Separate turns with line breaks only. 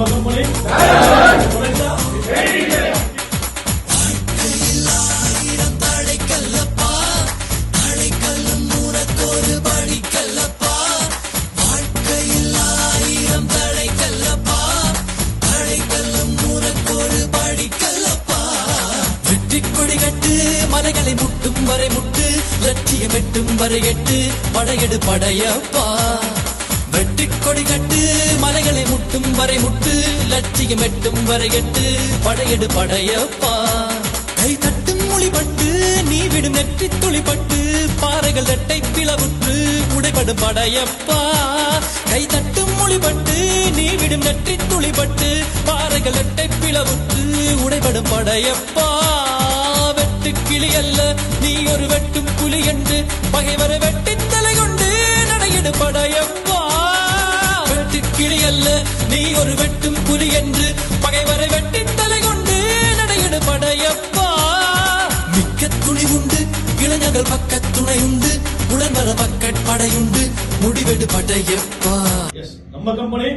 நம்ம
மலைகளை முட்டும் வரை முட்டு லட்சியம் எட்டும் வரை எட்டு படையெடு படையப்பா. வெட்டி கொடி கட்டு எட்டும் வரை முட்டு லட்சியம் எட்டும் வரை எட்டு படையெடு படையப்பா. கை தட்டும் மொழிபட்டு நீ விடும் நெற்றி துளிப்பட்டு பாறைகள் எட்டை பிளவுற்று உடைபடும் படையப்பா. கை தட்டும் மொழிபட்டு நீ விடும் நெற்றி துளிப்பட்டு பாறைகள் எட்டை பிளவுற்று உடைபடும் படையப்பா. வெட்டு கிளி அல்ல நீ ஒரு வெட்டும் புலி என்று பகைவரை வெட்டி அல்ல. நீ ஒரு வெட்டும் புலி என்று பகைவரை வெட்டி தலை கொண்டு நடையிடு படையப்பா மிக்க துணி உண்டு இளைஞர்கள் பக்க துணை உண்டு உடன்வர பக்கட் படையுண்டு முடிவெடு படையப்பா
எஸ் நம்ம கம்பெனி